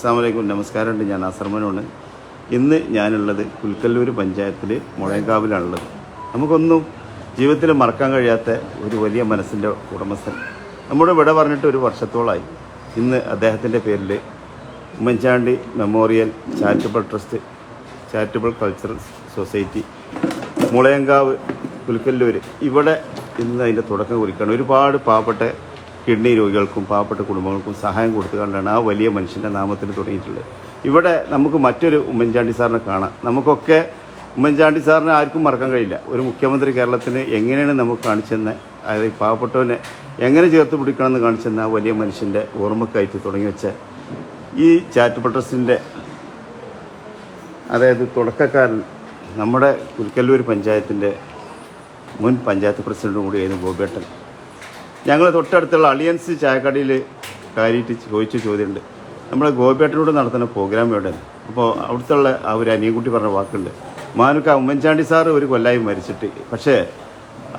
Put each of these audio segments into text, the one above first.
അസ്സാമലൈക്കും നമസ്കാരമുണ്ട്. ഞാൻ അസർമനാണ് ഇന്ന് ഞാനുള്ളത് പുൽക്കല്ലൂർ പഞ്ചായത്തിൽ മുളയങ്കാവിലാണുള്ളത് നമുക്കൊന്നും ജീവിതത്തിൽ മറക്കാൻ കഴിയാത്ത ഒരു വലിയ മനസ്സിന്റെ ഉടമസ്ഥൻ. നമ്മുടെ വിട പറഞ്ഞിട്ട് ഒരു വർഷത്തോളമായി ഇന്ന് അദ്ദേഹത്തിന്റെ പേരിൽ Oommen Chandy memorial charitable trust charitable cultural society Mulayankavu Pulkallur ഇവിടെ ഇന്ന് അതിന്റെ തുടക്കം കുറിക്കുകയാണ്. ഒരുപാട് പാവപ്പെട്ട കിഡ്നി രോഗികൾക്കും പാവപ്പെട്ട കുടുംബങ്ങൾക്കും സഹായം കൊടുത്തുകൊണ്ടാണ് ആ വലിയ മനുഷ്യന്റെ നാമത്തിൽ തുടങ്ങിയിട്ടുള്ളത്. ഇവിടെ നമുക്ക് മറ്റൊരു ഉമ്മൻചാണ്ടി സാറിനെ കാണാം. നമുക്കൊക്കെ ഉമ്മൻചാണ്ടി സാറിനെ ആർക്കും മറക്കാൻ കഴിയില്ല. ഒരു മുഖ്യമന്ത്രി കേരളത്തിന് എങ്ങനെയാണ് നമുക്ക് കാണിച്ചെന്ന് അതായത് പാവപ്പെട്ടവനെ എങ്ങനെ ചേർത്ത് പിടിക്കണമെന്ന് കാണിച്ചെന്ന ആ വലിയ മനുഷ്യന്റെ ഓർമ്മക്കായിട്ട് തുടങ്ങി വെച്ച ഈ ചാറ്റ് ട്രസ്റ്റിന്റെ അതായത് തുടക്കക്കാരൻ നമ്മുടെ പുൽക്കല്ലൂർ പഞ്ചായത്തിന്റെ മുൻ പഞ്ചായത്ത് പ്രസിഡന്റും കൂടിയായിരുന്നു ഗോപേട്ടൻ. ഞങ്ങൾ തൊട്ടടുത്തുള്ള അളിയൻസ് ചായക്കടയിൽ കാര്യമായിട്ട് ചോദിച്ച ചോദ്യമുണ്ട്. നമ്മൾ ഗോപിയേട്ടനോട് നടത്തുന്ന പ്രോഗ്രാം എവിടെ അപ്പോൾ അവിടുത്തെ ആ ഒരു അനിയൻകുട്ടി പറഞ്ഞ വാക്കുണ്ട്. മാനുക്ക ഉമ്മൻചാണ്ടി സാറ് ഒരു കൊല്ലായി മരിച്ചിട്ട്. പക്ഷേ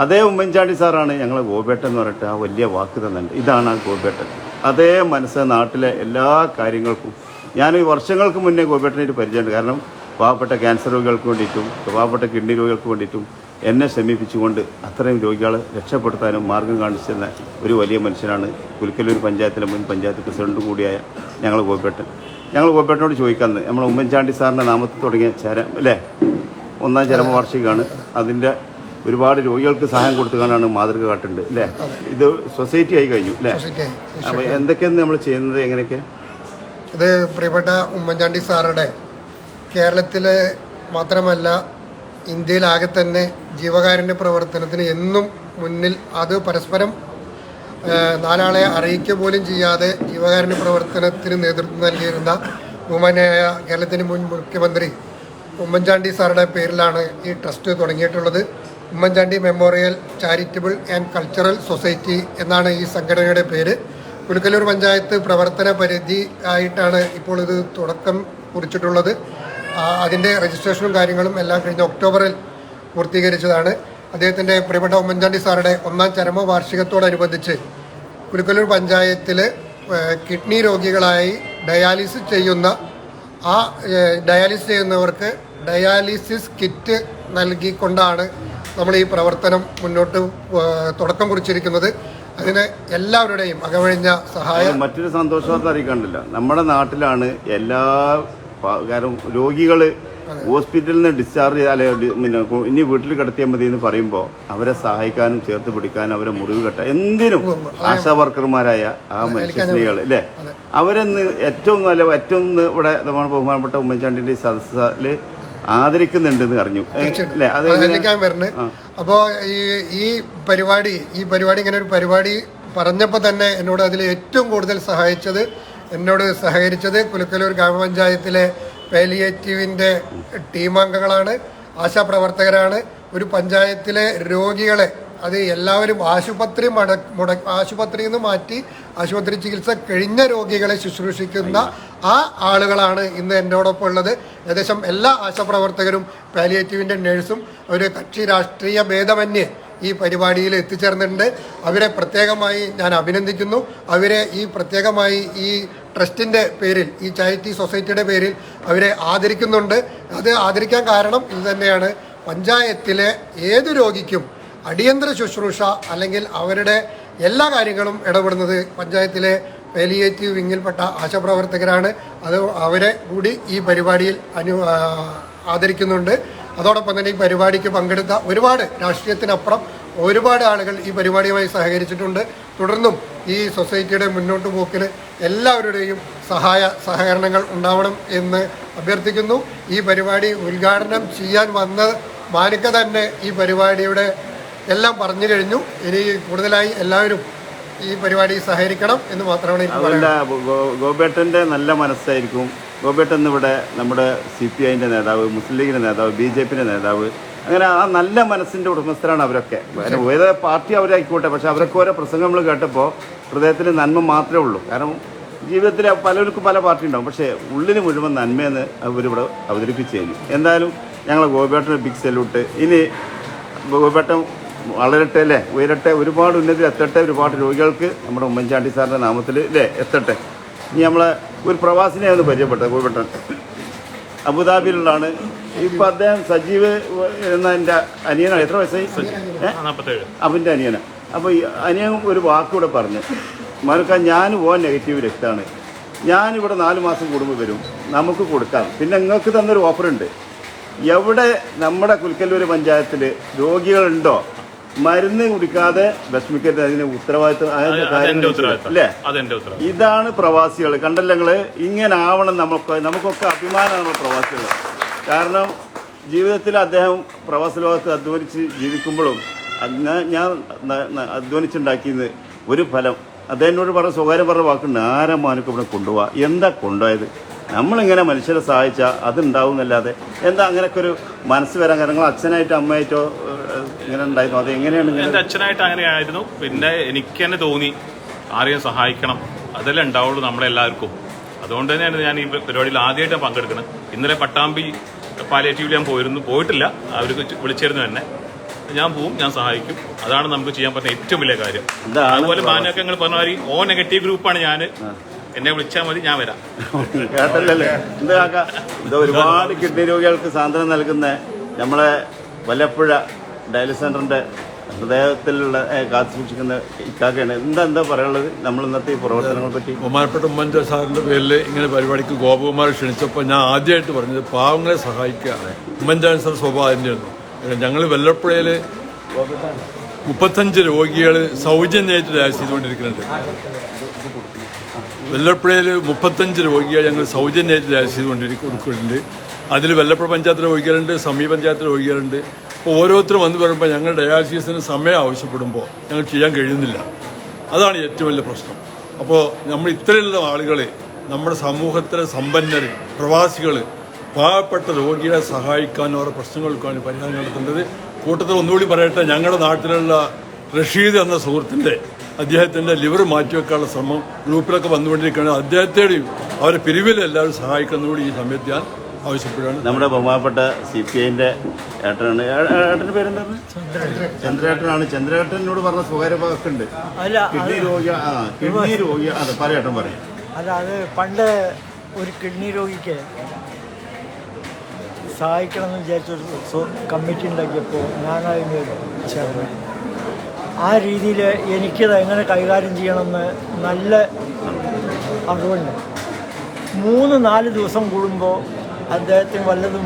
അതേ ഉമ്മൻചാണ്ടി സാറാണ് ഞങ്ങളെ ഗോപേട്ടൻ എന്ന് പറഞ്ഞിട്ട് ആ വലിയ വാക്ക് തന്നിട്ടുണ്ട്. ഇതാണ് ആ ഗോപേട്ടൻ അതേ മനസ്സ് നാട്ടിലെ എല്ലാ കാര്യങ്ങൾക്കും ഞാൻ ഈ വർഷങ്ങൾക്ക് മുന്നേ ഗോപേട്ടനായിട്ട് പരിചയമുണ്ട്. കാരണം പാവപ്പെട്ട ക്യാൻസർ രോഗികൾക്ക് വേണ്ടിയിട്ടും പാവപ്പെട്ട കിഡ്നി രോഗികൾക്ക് വേണ്ടിയിട്ടും എന്നെ സമീപിച്ചുകൊണ്ട് അത്രയും രോഗികളെ രക്ഷപ്പെടുത്താനും മാർഗം കാണിച്ചെന്ന ഒരു വലിയ മനുഷ്യനാണ് പുൽക്കല്ലൂർ പഞ്ചായത്തിലെ മുൻ പഞ്ചായത്ത് പ്രസിഡന്റ് കൂടിയായ ഞങ്ങൾ ഗോപേട്ടൻ. ഞങ്ങൾ ഗോപേട്ടനോട് ചോദിക്കാന്ന് നമ്മൾ ഉമ്മൻചാണ്ടി സാറിന്റെ നാമത്തിൽ തുടങ്ങിയ ചരം അല്ലേ? ഒന്നാം ചരമ ചരമവാർഷികമാണ്. അതിന്റെ ഒരുപാട് രോഗികൾക്ക് സഹായം കൊടുത്തുകൊണ്ടാണ് മാതൃക കാട്ടുണ്ട് അല്ലേ? ഇത് സൊസൈറ്റി ആയി കഴിഞ്ഞു അല്ലേ? അപ്പോൾ എന്തൊക്കെയാണ് നമ്മൾ ചെയ്യുന്നത് എങ്ങനെയൊക്കെ? ഇത് പ്രിയപ്പെട്ട ഉമ്മൻചാണ്ടി സാറുടെ കേരളത്തിലെ മാത്രമല്ല ഇന്ത്യയിലാകെ തന്നെ ജീവകാരുണ്യ പ്രവർത്തനത്തിന് എന്നും മുന്നിൽ അത് പരസ്പരം നാലാളെ അറിയിക്കുക പോലും ചെയ്യാതെ ജീവകാരുണ്യ പ്രവർത്തനത്തിന് നേതൃത്വം നൽകിയിരുന്ന ബഹുമാനായ കേരളത്തിന്റെ മുൻ മുഖ്യമന്ത്രി ഉമ്മൻചാണ്ടി സാറുടെ പേരിലാണ് ഈ trust തുടങ്ങിയിട്ടുള്ളത്. Oommen Chandy memorial charitable and cultural society എന്നാണ് ഈ സംഘടനയുടെ പേര്. പുലിക്കല്ലൂർ പഞ്ചായത്ത് പ്രവർത്തന പരിധി ആയിട്ടാണ് ഇപ്പോൾ ഇത് തുടക്കം കുറിച്ചിട്ടുള്ളത്. അതിന്റെ രജിസ്ട്രേഷനും കാര്യങ്ങളും എല്ലാം കഴിഞ്ഞ ഒക്ടോബറിൽ പൂർത്തീകരിച്ചതാണ്. അദ്ദേഹത്തിന്റെ പ്രിയപ്പെട്ട ഉമ്മൻചാണ്ടി സാറുടെ ഒന്നാം ചരമ വാർഷികത്തോടനുബന്ധിച്ച് പുലിക്കല്ലൂർ പഞ്ചായത്തിൽ കിഡ്നി രോഗികളായി ഡയാലിസിസ് ചെയ്യുന്ന ആ ഡയാലിസിസ് ചെയ്യുന്നവർക്ക് ഡയാലിസിസ് കിറ്റ് നൽകിക്കൊണ്ടാണ് നമ്മൾ ഈ പ്രവർത്തനം മുന്നോട്ട് തുടക്കം കുറിച്ചിരിക്കുന്നത്. അതിന് എല്ലാവരുടെയും അകവഴിഞ്ഞ സഹായം. മറ്റൊരു സന്തോഷവാർത്ത അറിയിക്കാണ്ടില്ല നമ്മുടെ നാട്ടിലാണ് എല്ലാ കാരണം രോഗികൾ ഹോസ്പിറ്റലിൽ നിന്ന് ഡിസ്ചാർജ് ചെയ്താലേ ഡി- പിന്നെ ഇനി വീട്ടിൽ കിടത്തിയാൽ മതി എന്ന് പറയുമ്പോൾ അവരെ സഹായിക്കാനും ചേർത്ത് പിടിക്കാനും അവരെ മുറിവ് കെട്ടാൻ എന്തിനും ആശാ വർക്കർമാരായ ആ മനുഷ്യസ്ത്രീകൾ അല്ലേ അവരെന്ന് ഏറ്റവും നല്ല ഏറ്റവും ഒന്ന് ഇവിടെ നമ്മുടെ ബഹുമാനപ്പെട്ട ഉമ്മൻചാണ്ടിന്റെ സദസ്സിൽ ആദരിക്കുന്നുണ്ടെന്ന് അറിഞ്ഞു. പറഞ്ഞു അല്ലേ വരുന്നത് അപ്പോൾ ഈ ഈ പരിപാടി ഈ പരിപാടി ഇങ്ങനെ ഒരു പരിപാടി പറഞ്ഞപ്പോൾ തന്നെ എന്നോട് അതിൽ ഏറ്റവും കൂടുതൽ സഹായിച്ചത് എന്നോട് സഹകരിച്ചത് കുലുക്കലൂർ ഗ്രാമപഞ്ചായത്തിലെ പാലിയേറ്റീവിന്റെ ടീമംഗങ്ങളാണ് ആശാപ്രവർത്തകരാണ് ഒരു പഞ്ചായത്തിലെ രോഗികളെ അത് എല്ലാവരും ആശുപത്രി മട മുട ആശുപത്രിയിൽ നിന്ന് മാറ്റി ആശുപത്രി ചികിത്സ കഴിഞ്ഞ രോഗികളെ ശുശ്രൂഷിക്കുന്ന ആ ആളുകളാണ് ഇന്ന് എന്നോടൊപ്പം ഉള്ളത്. ഏകദേശം എല്ലാ ആശാപ്രവർത്തകരും പാലിയേറ്റീവിന്റെ നേഴ്സും ഒരു കക്ഷി രാഷ്ട്രീയ ഭേദമന്യേ ഈ പരിപാടിയിൽ എത്തിച്ചേർന്നിട്ടുണ്ട്. അവരെ പ്രത്യേകമായി ഞാൻ അഭിനന്ദിക്കുന്നു. അവരെ ഈ പ്രത്യേകമായി ഈ ട്രസ്റ്റിന്റെ പേരിൽ ഈ ചാരിറ്റി സൊസൈറ്റിയുടെ പേരിൽ അവരെ ആദരിക്കുന്നുണ്ട്. അത് ആദരിക്കാൻ കാരണം ഇത് തന്നെയാണ്. പഞ്ചായത്തിലെ ഏത് രോഗിക്കും അടിയന്തര ശുശ്രൂഷ അല്ലെങ്കിൽ അവരുടെ എല്ലാ കാര്യങ്ങളും ഇടപെടുന്നത് പഞ്ചായത്തിലെ പെലിയേറ്റീവ് വിങ്ങിൽപ്പെട്ട ആശാപ്രവർത്തകരാണ്. അത് അവരെ കൂടി ഈ പരിപാടിയിൽ അനു ആദരിക്കുന്നുണ്ട്. അതോടൊപ്പം തന്നെ ഈ പരിപാടിക്ക് പങ്കെടുത്ത ഒരുപാട് രാഷ്ട്രീയത്തിനപ്പുറം ഒരുപാട് ആളുകൾ ഈ പരിപാടിയുമായി സഹകരിച്ചിട്ടുണ്ട്. തുടർന്നും ഈ സൊസൈറ്റിയുടെ മുന്നോട്ട് പോക്കിന് എല്ലാവരുടെയും സഹായ സഹകരണങ്ങൾ ഉണ്ടാവണം എന്ന് അഭ്യർത്ഥിക്കുന്നു. ഈ പരിപാടി ഉദ്ഘാടനം ചെയ്യാൻ വന്ന മാനിക്ക തന്നെ ഈ പരിപാടിയുടെ എല്ലാം പറഞ്ഞു കഴിഞ്ഞു. ഇനി കൂടുതലായി എല്ലാവരും ഈ പരിപാടി സഹകരിക്കണം എന്ന് മാത്രമാണ് ഗോപേട്ടന്റെ നല്ല മനസ്സായിരിക്കും. ഗോപേട്ടൻ ഇവിടെ നമ്മുടെ സി പി ഐന്റെ നേതാവ് മുസ്ലിം ലീഗിന്റെ നേതാവ് ബി ജെ പിന്റെ നേതാവ്. അങ്ങനെ ആ നല്ല മനസ്സിന്റെ ഉടമസ്ഥരാണ് അവരൊക്കെ. ഏത് പാർട്ടി അവരായിക്കോട്ടെ പക്ഷെ അവരൊക്കെ ഓരോ പ്രസംഗങ്ങൾ കേട്ടപ്പോൾ ഹൃദയത്തിൽ നന്മ മാത്രമേ ഉള്ളൂ. കാരണം ജീവിതത്തിൽ പലർക്കും പല പാർട്ടി ഉണ്ടാവും. പക്ഷേ ഉള്ളിന് മുഴുവൻ നന്മയെന്ന് അവരിവിടെ അവതരിപ്പിച്ചു കഴിഞ്ഞു എന്തായാലും ഞങ്ങളെ ഗോപേട്ടന് ബിഗ് സെല്ലൂട്ട് ഇനി ഗോപേട്ടൻ വളരട്ടെ അല്ലേ? ഉയരട്ടെ. ഒരുപാട് ഉന്നതി എത്തട്ടെ. ഒരുപാട് രോഗികൾക്ക് നമ്മുടെ ഉമ്മൻചാണ്ടി സാറിന്റെ നാമത്തിൽ അല്ലേ എത്തട്ടെ. ഇനി നമ്മളെ ഒരു പ്രവാസിനെ ഒന്ന് പരിചയപ്പെട്ടത് ഗോപേട്ടൻ അബുദാബിയിലുള്ളതാണ്. ഇപ്പം അദ്ദേഹം സജീവ് എന്ന എന്റെ അനിയനാണ്. എത്ര വയസ്സായി? അവന്റെ അനിയനാണ് അപ്പോൾ അനിയൻ ഒരു വാക്കൂടെ പറഞ്ഞു മനുക്ക ഞാൻ ഓ നെഗറ്റീവ് രക്തമാണ് ഞാനിവിടെ നാല് മാസം കൂടുമ്പോൾ വരും നമുക്ക് കൊടുക്കാം. പിന്നെ നിങ്ങൾക്ക് തന്നൊരു ഓഫറുണ്ട് എവിടെ നമ്മുടെ കുൽക്കല്ലൂർ പഞ്ചായത്തിൽ രോഗികളുണ്ടോ മരുന്ന് കുടിക്കാതെ വിഷമിക്കരുത് അതിന് ഉത്തരവാദിത്വം അതിന്റെ കാര്യം അല്ലേ ഇതാണ് പ്രവാസികൾ കണ്ടല്ലോ നിങ്ങൾ? ഇങ്ങനെ ആവണം നമുക്ക് നമുക്കൊക്കെ അഭിമാനമാണ് പ്രവാസികൾ കാരണം ജീവിതത്തിൽ അദ്ദേഹം പ്രവാസ ലോകത്ത് അധ്വാനിച്ച് ജീവിക്കുമ്പോഴും ഞാൻ അധ്വാനിച്ചുണ്ടാക്കിയത് ഒരു ഫലം. അദ്ദേഹം എന്നോട് പറഞ്ഞ സ്വകാര്യം പറഞ്ഞ വാക്കുണ്ട്. ആരാ മാനക്ക് ഇവിടെ കൊണ്ടുപോവാ? എന്താ കൊണ്ടുപോയത്? നമ്മളിങ്ങനെ മനുഷ്യരെ സഹായിച്ചാൽ അതുണ്ടാവും എന്നല്ലാതെ എന്താ അങ്ങനെയൊക്കെ ഒരു മനസ്സ് വരാൻ കാരണം? നിങ്ങൾ അച്ഛനായിട്ടോ അമ്മയായിട്ടോ ഇങ്ങനെ ഉണ്ടായിരുന്നു. അത് എങ്ങനെയാണ് എന്റെ അച്ഛനായിട്ട് അങ്ങനെയായിരുന്നു പിന്നെ എനിക്ക് തന്നെ തോന്നി ആരെയും സഹായിക്കണം. അതെല്ലാം ഉണ്ടാവുള്ളൂ നമ്മളെല്ലാവർക്കും. അതുകൊണ്ട് തന്നെയാണ് ഞാൻ ഈ പരിപാടിയിൽ ആദ്യമായിട്ട് പങ്കെടുക്കുന്നത്. ഇന്നലെ പട്ടാമ്പി പാലേറ്റീവിൽ ഞാൻ പോയിരുന്നു. പോയിട്ടില്ല. അവർ വിളിച്ചിരുന്നു എന്നെ. ഞാൻ പോവും ഞാൻ സഹായിക്കും. അതാണ് നമുക്ക് ചെയ്യാൻ പറ്റുന്ന ഏറ്റവും വലിയ കാര്യം. അതുപോലെ മാനൊക്കെ നിങ്ങൾ പറഞ്ഞ മാതിരി ഓ നെഗറ്റീവ് ഗ്രൂപ്പാണ് ഞാൻ എന്നെ വിളിച്ചാൽ മതി ഞാൻ വരാം. കേട്ടല്ലേ എന്താ ഇത് ഒരുപാട് കിഡ്നി രോഗികൾക്ക് സാന്ത്വനം നൽകുന്ന നമ്മളെ വല്ലപ്പുഴ ഡയാലിസ് സെന്ററിന്റെ ഹൃദയത്തിലുള്ള കാത്തു സൂക്ഷിക്കുന്ന ഇക്കാക്കയാണ് എന്താ എന്താ പറയാനുള്ളത്? നമ്മൾ ഇന്നത്തെ ഈ പ്രവർത്തനങ്ങളെ പറ്റി. ബഹുമാനപ്പെട്ട ഉമ്മൻചാ സാറിന്റെ പേരിൽ ഇങ്ങനെ പരിപാടിക്ക് ഗോപകുമാർ ക്ഷണിച്ചപ്പോൾ ഞാൻ ആദ്യമായിട്ട് പറഞ്ഞത് പാവങ്ങളെ സഹായിക്കുക ഉമ്മൻചാൻ സാർ സ്വഭാവം തന്നെയായിരുന്നു. ഞങ്ങൾ വെല്ലപ്പുഴയിൽ മുപ്പത്തഞ്ച് രോഗികൾ സൗജന്യമായിട്ട് ഡയാലിസ് ചെയ്തുകൊണ്ടിരിക്കുന്നുണ്ട്. വെല്ലപ്പുഴയിൽ മുപ്പത്തഞ്ച് രോഗികൾ ഞങ്ങൾ സൗജന്യമായിട്ട് ഡയാലിസ് ചെയ്തുകൊണ്ടിരിക്കുന്നുണ്ട് അതിൽ വെല്ലപ്പുഴ പഞ്ചായത്തിലെ രോഗികളുണ്ട് സമീപ പഞ്ചായത്തിലെ രോഗികളുണ്ട്. അപ്പോൾ ഓരോരുത്തരും വന്ന് പറയുമ്പോൾ ഞങ്ങൾ ഡയാലിസിസിന് സമയം ആവശ്യപ്പെടുമ്പോൾ ഞങ്ങൾ ചെയ്യാൻ കഴിയുന്നില്ല. അതാണ് ഏറ്റവും വലിയ പ്രശ്നം. അപ്പോൾ നമ്മൾ ഇത്രയുള്ള ആളുകൾ നമ്മുടെ സമൂഹത്തിലെ സമ്പന്നർ പ്രവാസികൾ പാവപ്പെട്ട രോഗികളെ സഹായിക്കാനും അവരുടെ പ്രശ്നങ്ങൾക്കാണ് പരിഹാരം കണ്ടെത്തേണ്ടത് കൂട്ടത്തിൽ ഒന്നുകൂടി പറയട്ടെ ഞങ്ങളുടെ നാട്ടിലുള്ള റഷീദ് എന്ന സുഹൃത്തിന്റെ അദ്ദേഹത്തിന്റെ ലിവർ മാറ്റിവെക്കാനുള്ള ശ്രമം ഗ്രൂപ്പിലൊക്കെ വന്നുകൊണ്ടിരിക്കുകയാണ്. അദ്ദേഹത്തെയും അവരെ പിരിവിൽ എല്ലാവരും സഹായിക്കുന്നതുകൂടി ഈ സമയത്ത് ഞാൻ ആവശ്യപ്പെടുകയാണ്. നമ്മുടെ ബഹുമാനപ്പെട്ട സി പി ഐന്റെ ഏട്ടനാണ് ഏട്ടന്റെ പേരെന്താണ്? ചന്ദ്രേട്ടനാണ്. ചന്ദ്രേട്ടനോട് പറഞ്ഞ സ്വകാര്യ വാക്കുണ്ട്. അല്ല കിഡ്നി രോഗി ആ കിഡ്നി രോഗി അതെ പറയട്ടൻ പറയാം. അല്ല അത് പണ്ട് ഒരു കിഡ്നി രോഗിക്ക് സഹായിക്കണമെന്ന് വിചാരിച്ചൊരു കമ്മിറ്റി ഉണ്ടാക്കിയപ്പോൾ ഞാനതിന് ചേർന്നു ആ രീതിയിൽ എനിക്കത് എങ്ങനെ കൈകാര്യം ചെയ്യണമെന്ന് നല്ല അറിവുണ്ട്. മൂന്ന് നാല് ദിവസം കൂടുമ്പോൾ അദ്ദേഹത്തിന് വല്ലതും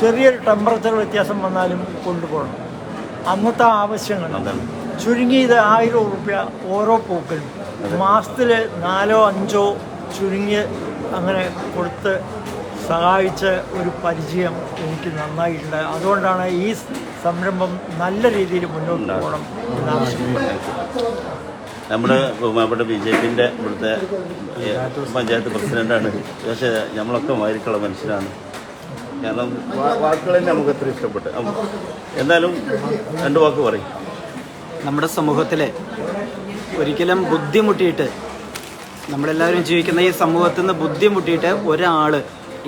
ചെറിയൊരു ടെമ്പറേച്ചർ വ്യത്യാസം വന്നാലും കൊണ്ടുപോകണം. അന്നത്തെ ആവശ്യങ്ങൾ. ചുരുങ്ങിയത് ആയിരം റുപ്യ ഓരോ പൂക്കലും. മാസത്തിൽ നാലോ അഞ്ചോ ചുരുങ്ങി അങ്ങനെ കൊടുത്ത് സഹായിച്ച ഒരു പരിചയം എനിക്ക് നന്നായിട്ടുണ്ട്. അതുകൊണ്ടാണ് ഈ സംരംഭം നല്ല രീതിയിൽ മുന്നോട്ട് പോകണം നമ്മുടെ ഇവിടെ ബി ജെ പിന്റെ ഇവിടുത്തെ പഞ്ചായത്ത് പ്രസിഡന്റാണ് പക്ഷേ നമ്മളൊക്കെ മാരിക്കുള്ള മനുഷ്യരാണ്. കാരണം വാക്കുകളെ വാക്കുകൾ തന്നെ നമുക്ക് അത്ര ഇഷ്ടപ്പെട്ടു. എന്തായാലും രണ്ട് വാക്ക് പറയും. നമ്മുടെ സമൂഹത്തിലെ ഒരിക്കലും ബുദ്ധിമുട്ടിയിട്ട് നമ്മളെല്ലാവരും ജീവിക്കുന്ന ഈ സമൂഹത്തിൽ നിന്ന് ബുദ്ധിമുട്ടിയിട്ട് ഒരാൾ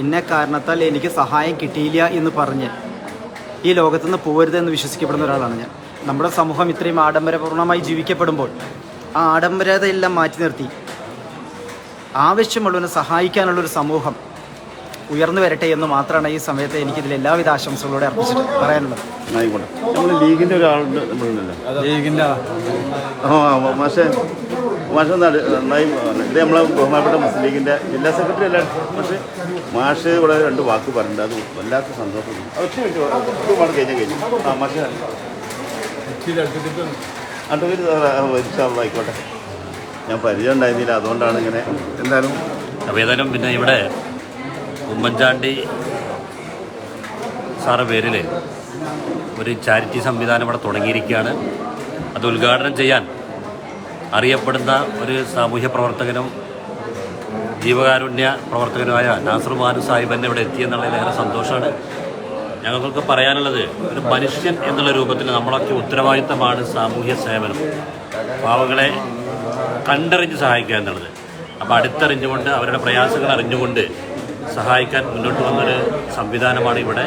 ഇന്ന കാരണത്താൽ എനിക്ക് സഹായം കിട്ടിയില്ല എന്ന് പറഞ്ഞ് ഈ ലോകത്തു നിന്ന് പോരുതെന്ന് വിശ്വസിക്കപ്പെടുന്ന ഒരാളാണ് ഞാൻ. നമ്മുടെ സമൂഹം ഇത്രയും ആഡംബരപൂർണമായി ജീവിക്കപ്പെടുമ്പോൾ ആ ആഡംബരതയെല്ലാം മാറ്റി നിർത്തി. ആവശ്യമുള്ളവനെ സഹായിക്കാനുള്ളൊരു സമൂഹം ഉയർന്നു വരട്ടെ എന്ന് മാത്രമാണ് ഈ സമയത്ത് എനിക്ക് ഇതിൽ എല്ലാവിധ ആശംസകളോടെ അർപ്പിച്ചിട്ട് പറയാനുള്ളത്. ലീഗിന്റെ ഒരാളുണ്ട് ആ മാഷെ നന്നായി. ഇത് നമ്മളെ ബഹുമാനപ്പെട്ട മുസ്ലിം ലീഗിന്റെ ജില്ലാ സെക്രട്ടറി അല്ല? പക്ഷേ മാഷ് ഇവിടെ രണ്ട് വാക്ക് പറഞ്ഞിട്ടുണ്ട്. അത് വല്ലാത്ത സന്തോഷം. ഒറ്റ മിനിറ്റ് കഴിഞ്ഞാൽ കഴിഞ്ഞു ആ മാഷ്. ആയിക്കോട്ടെ. ഞാൻ പരിചയം ഉണ്ടായിരുന്നില്ല. അതുകൊണ്ടാണ് ഇങ്ങനെ എന്തായാലും അപ്പോൾ ഏതായാലും പിന്നെ ഇവിടെ ഉമ്മൻചാണ്ടി സാറ് പേരിൽ ഒരു ചാരിറ്റി സംവിധാനം ഇവിടെ തുടങ്ങിയിരിക്കുകയാണ്. അത് ഉദ്ഘാടനം ചെയ്യാൻ അറിയപ്പെടുന്ന ഒരു സാമൂഹ്യ പ്രവർത്തകനും ജീവകാരുണ്യ പ്രവർത്തകനുമായ നാസർ മാനു സാഹിബ് ഇവിടെ എത്തിയെന്നുള്ളതിൽ ഏറെ സന്തോഷമാണ്. ഞങ്ങൾക്കൊക്കെ പറയാനുള്ളത് ഒരു മനുഷ്യൻ എന്നുള്ള രൂപത്തിൽ നമ്മളൊക്കെ ഉത്തരവാദിത്തമാണ് സാമൂഹ്യ സേവനം. പാവങ്ങളെ കണ്ടറിഞ്ഞ് സഹായിക്കുക എന്നുള്ളത്. അപ്പോൾ അടുത്തറിഞ്ഞുകൊണ്ട് അവരുടെ പ്രയാസങ്ങൾ അറിഞ്ഞുകൊണ്ട് സഹായിക്കാൻ മുന്നോട്ട് വന്നൊരു സംവിധാനമാണ് ഇവിടെ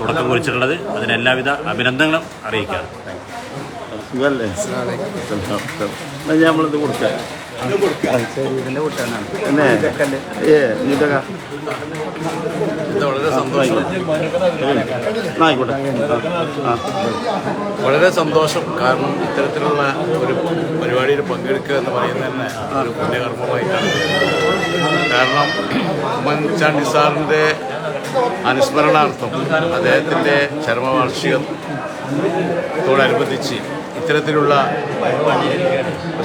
തുടക്കം കുറിച്ചിട്ടുള്ളത്. അതിനെല്ലാവിധ അഭിനന്ദനങ്ങളും അറിയിക്കുകയാണ് സുഖല്ലേ എന്നാൽ നമ്മളിത് കൊടുക്കാം. വളരെ സന്തോഷം. കാരണം ഇത്തരത്തിലുള്ള ഒരു പരിപാടിയിൽ പങ്കെടുക്കുക എന്ന് പറയുന്നത് തന്നെ ഒരു പുണ്യകർമ്മമായിട്ടാണ്. കാരണം ഉമ്മൻചാണ്ടി സാറിന്റെ അനുസ്മരണാർത്ഥം അദ്ദേഹത്തിന്റെ ചരമവാർഷികത്തോടനുബന്ധിച്ച് ഇത്തരത്തിലുള്ള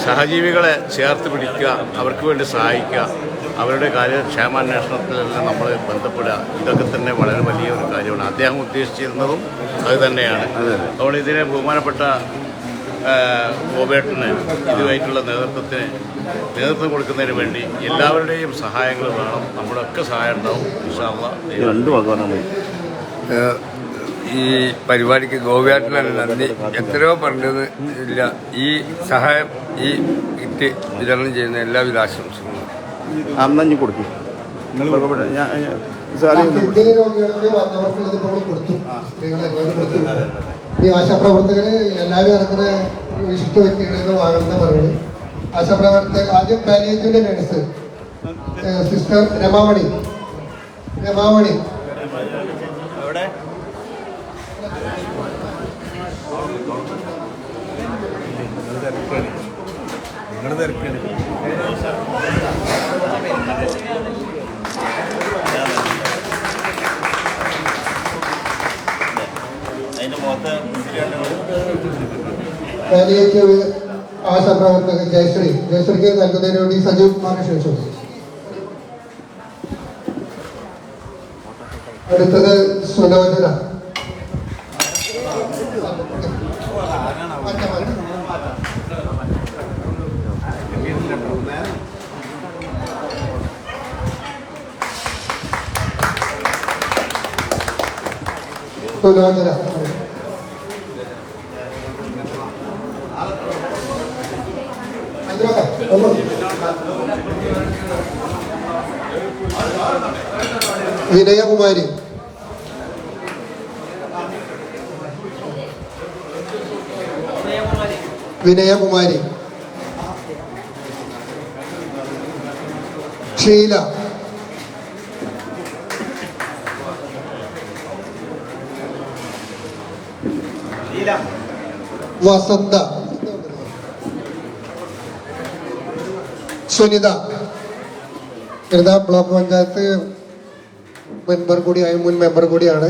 സഹജീവികളെ ചേർത്ത് പിടിക്കുക അവർക്ക് വേണ്ടി സഹായിക്കുക അവരുടെ കാര്യക്ഷേമാന്വേഷണത്തിലെല്ലാം നമ്മൾ ബന്ധപ്പെടുക ഇതൊക്കെ തന്നെ വളരെ വലിയ ഒരു കാര്യമാണ്. അദ്ദേഹം ഉദ്ദേശിച്ചിരുന്നതും അത് തന്നെയാണ്. അതുകൊണ്ട് ഇതിനെ ബഹുമാനപ്പെട്ട ഗോപേട്ടന് ഇതുമായിട്ടുള്ള നേതൃത്വത്തിന് നേതൃത്വം കൊടുക്കുന്നതിന് വേണ്ടി എല്ലാവരുടെയും സഹായങ്ങൾ വേണം. നമ്മുടെ ഒക്കെ സഹായം ഉണ്ടാവും ഈ രണ്ട് വാക്ക് പറഞ്ഞാൽ മതി ഏഹ് ഈ പരിപാടിക്ക് ഗോപിയാട്ടിനാണ് നന്ദി. എത്രയോ പറഞ്ഞത് ഇല്ല. ഈ സഹായം ഈ കിറ്റ് വിതരണം ചെയ്യുന്ന എല്ലാവിധ ആശംസകളും കൊടുക്കും. ഈ ആശാപ്രവർത്തകര് എല്ലാവരും നടക്കുന്ന വിശിഷ്ട വ്യക്തികളിൽ വാങ്ങുന്ന പറയുന്നത് ആശാപ്രവർത്തകർ ആദ്യം പാലിയേറ്റീവിന്റെ nurse sister Ramamani. Ramamani. Palliative ആശാപ്രവർത്തക Jayasree. ജയശ്രീക്ക് നൽകുന്നതിന് വേണ്ടി സജീവ് കുമാറിനെ ക്ഷണിച്ചു അടുത്തത് സുലോചന സുലോചന വിനയകുമാരി. വിനയകുമാരി. ഷീല. വസന്ത. സുനിത. സുനിത ബ്ലോക്ക് പഞ്ചായത്ത് മെമ്പർ കൂടിയായ മുൻ മെമ്പർ കൂടിയാണ്.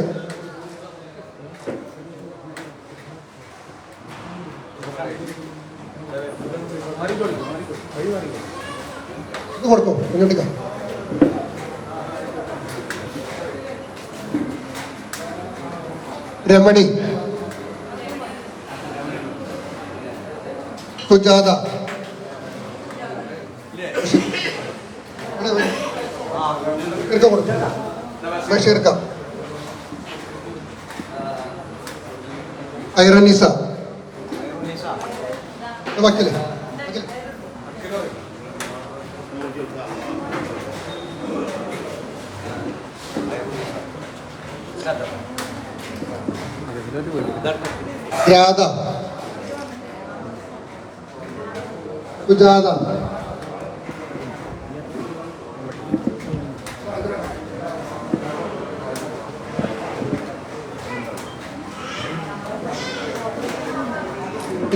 കൊടുക്കും ഇങ്ങോട്ടേക്ക് രമണി. കൊടുക്കും ബഷീർക്ക ഐറനിസ വക്കൽ. രാധ. സുജാത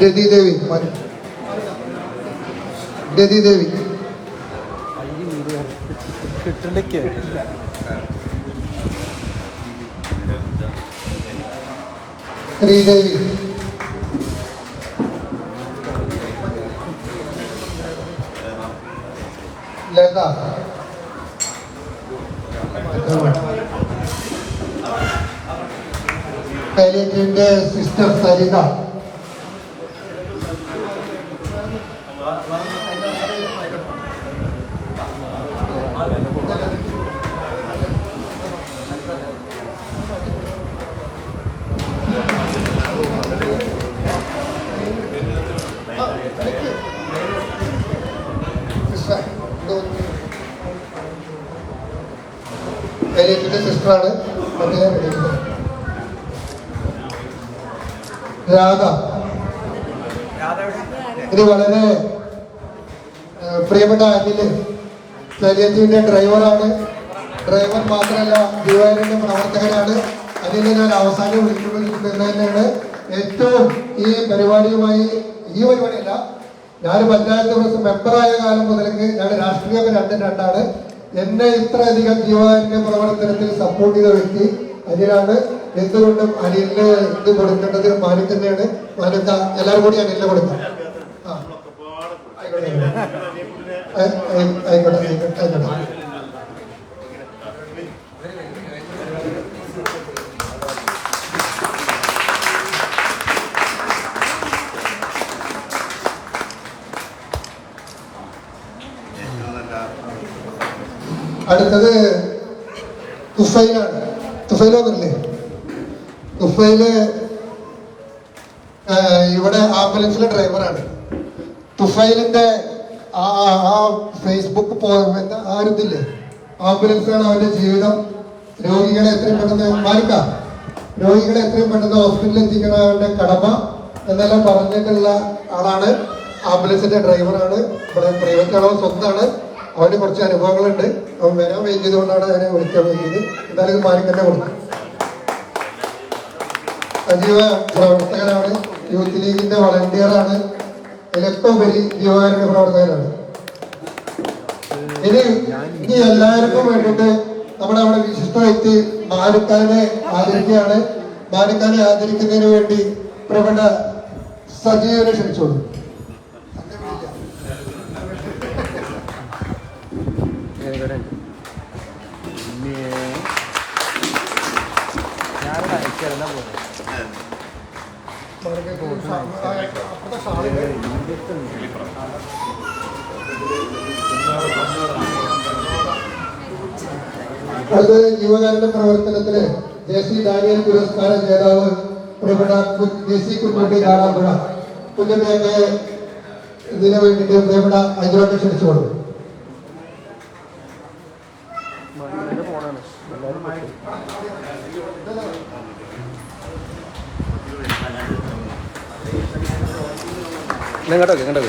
രതിദേവി രതിദേവി. ശ്രീദേവി. ലത പാലിയേറ്റീവിന്റെ സിസ്റ്റർ സരിത പാലിയേറ്റീവിന്റെ സിസ്റ്ററാണ്. അദ്ദേഹം രാധ. ഇത് വളരെ പ്രിയപ്പെട്ട അനിൽ ശരീരത്തിന്റെ ഡ്രൈവറാണ്. ഡ്രൈവർ മാത്രമല്ല ദിവാകരന്റെ പ്രവർത്തകനാണ്. അനിലിനെ ഞാൻ അവസാനം വിളിക്കുന്നത് തന്നെയാണ് ഏറ്റവും ഈ പരിപാടിയുമായി ഈ പരിപാടിയല്ല ഞാൻ പഞ്ചായത്ത് പ്രസിഡന്റ് മെമ്പറായ കാലം മുതലേക്ക് ഞാൻ രാഷ്ട്രീയം രണ്ടും രണ്ടാണ്. എന്നെ ഇത്രയധികം ജീവകാരുണ്യ പ്രവർത്തനത്തിൽ സപ്പോർട്ട് ചെയ്ത വ്യക്തി അനിലാണ് എന്തുകൊണ്ടും അനിലിന് ഇത് കൊടുക്കേണ്ടത് മാനിക് തന്നെയാണ് മാനിക്ക എല്ലാവരും കൂടി അനിലിനെ കൊടുക്കാം. ആയിക്കോട്ടെ. ആയി- ആയി- ആയിക്കോട്ടെ ആയിക്കോട്ടെ അടുത്തത് തുഫൈലാണ്. തുഫൈലോന്നല്ലേ തുഫൈൽ ഇവിടെ ആംബുലൻസിലെ ഡ്രൈവറാണ്. തുഫൈലിന്റെ ആ ഫേസ്ബുക്ക് പോകുന്ന ആ ഒരു ഇതില്ലേ? ആംബുലൻസാണ് അവന്റെ ജീവിതം. രോഗികളെ എത്രയും പെട്ടെന്ന് മാറിക്ക രോഗികളെ എത്രയും പെട്ടെന്ന് ഹോസ്പിറ്റലിൽ എത്തിക്കണ അവന്റെ കടമ എന്നെല്ലാം പറഞ്ഞിട്ടുള്ള ആളാണ്. ആംബുലൻസിന്റെ ഡ്രൈവറാണ്. ഇവിടെ പ്രൈവറ്റ് ആണോ? സ്വന്തമാണ് അവന് കുറച്ച് അനുഭവങ്ങളുണ്ട്. അവൻ വരാൻ വൈകിയതുകൊണ്ടാണ് അവനെ വിളിക്കാൻ വൈകിയത് എന്തായാലും മാറിക്കന്നെ കൊടുക്കും. സജീവ പ്രവർത്തകനാണ്. യൂത്ത് ലീഗിന്റെ വളണ്ടിയറാണ് ഇതിലൊക്കെ ഉപരി ജീവകാരുണ്യ പ്രവർത്തകനാണ്. ഇനി ഇനി എല്ലാവർക്കും വേണ്ടിയിട്ട് നമ്മുടെ അവിടെ വിശിഷ്ട വ്യക്തി മാനുക്കാനെ ആദരിക്കുകയാണ്. മാനുക്കാനെ ആദരിക്കുന്നതിന് വേണ്ടി പ്രവണ സജീവനെ ക്ഷണിച്ചോളൂ. അടുത്തത് ജീവകാരുണ്യ പ്രവർത്തനത്തിന് ജെ സി ഡാനിയൽ പുരസ്കാര ജേതാവ് കു- ജെ സി കുഞ്ഞുട്ടി കാടാമ്പുഴ കുഞ്ഞുട്ടിയൊക്കെ ഇതിനു വേണ്ടിയിട്ട് പ്രിയപ്പെട്ട അജുവാട്ടെ ക്ഷണിച്ചുകൊള്ളു ഇങ്ങോട്ടൊക്കെ ഇങ്ങോട്ടോ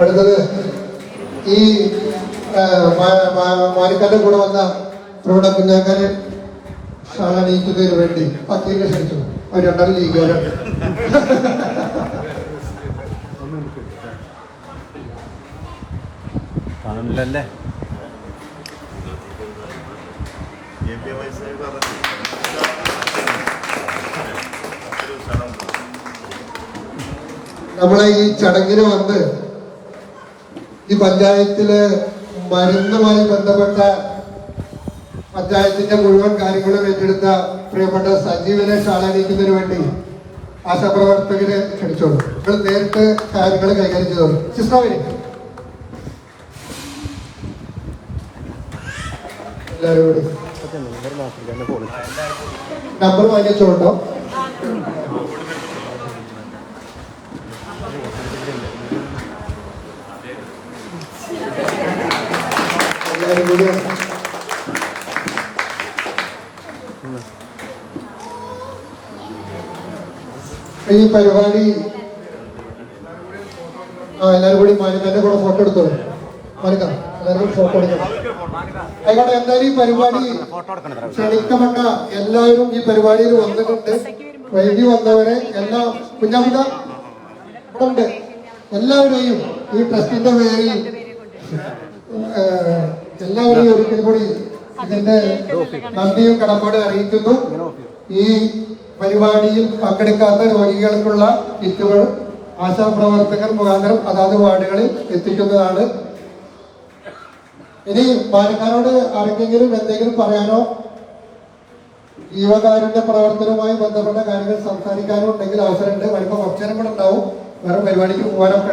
അടുത്തത് ഈ ആ, മാ- മാ- കൂടെ വന്ന പ്രവണ കുഞ്ഞാക്കാനെ ഷാനീക്കുന്നതിന് വേണ്ടി വക്കീലിനെ ക്ഷണിച്ചു. അവർ രണ്ടാം ലീഗുകാരാണ്. കാണില്ലല്ലേ നമ്മളെ ഈ ചടങ്ങിന് വന്ന് ഈ പഞ്ചായത്തിൽ മരുന്നുമായി ബന്ധപ്പെട്ട പഞ്ചായത്തിന്റെ മുഴുവൻ കാര്യങ്ങളും ഏറ്റെടുത്ത പ്രിയപ്പെട്ട സജീവനെ ഷാളാനിക്കുന്നതിന് വേണ്ടി ആശാപ്രവർത്തകരെ ക്ഷണിച്ചോളൂ. നിങ്ങൾ നേരിട്ട് കാര്യങ്ങൾ കൈകാര്യം ചെയ്തോളൂ. സിസ്റ്റോവിന് നമ്പർ വാങ്ങിച്ചോട്ടോ ഈ പരിപാടി ആ എല്ലാവരും കൂടി മാനിക്കാന്റെ കൂടെ ഫോട്ടോ എടുത്തോളൂ. മാനിക്കാം എല്ലാവരും കൂടി ഫോട്ടോ എടുക്കണം. ആയിക്കോട്ടെ എന്തായാലും ഈ പരിപാടി ക്ഷണിക്കപ്പെട്ട എല്ലാവരും ഈ പരിപാടിയിൽ വന്നിട്ടുണ്ട്. വൈകി വന്നവരെ എല്ലാ കുഞ്ഞാമിക ഉണ്ട്. എല്ലാവരെയും ഈ ട്രസ്റ്റിന്റെ പേരിൽ എല്ലാവരെയും ഒരിക്കൽ കൂടി ഇതിന്റെ നന്ദിയും കടപ്പാട് അറിയിക്കുന്നു. ഈ പരിപാടിയിൽ പങ്കെടുക്കാത്ത രോഗികൾക്കുള്ള കിറ്റുകൾ ആശാപ്രവർത്തകർ മുഖാന്തരം അതാത് വാർഡുകളിൽ എത്തിക്കുന്നതാണ്. ഇനി പാലക്കാരോട് ആർക്കെങ്കിലും എന്തെങ്കിലും പറയാനോ? ജീവകാരുണ്യ പ്രവർത്തനവുമായി ബന്ധപ്പെട്ട കാര്യങ്ങൾ സംസാരിക്കാനോ ഉണ്ടെങ്കിൽ അവസരമുണ്ട്. വരുമ്പോൾ കുറച്ചു കൂടെ ഉണ്ടാവും. വേറെ പരിപാടിക്ക് പോകാനൊക്കെ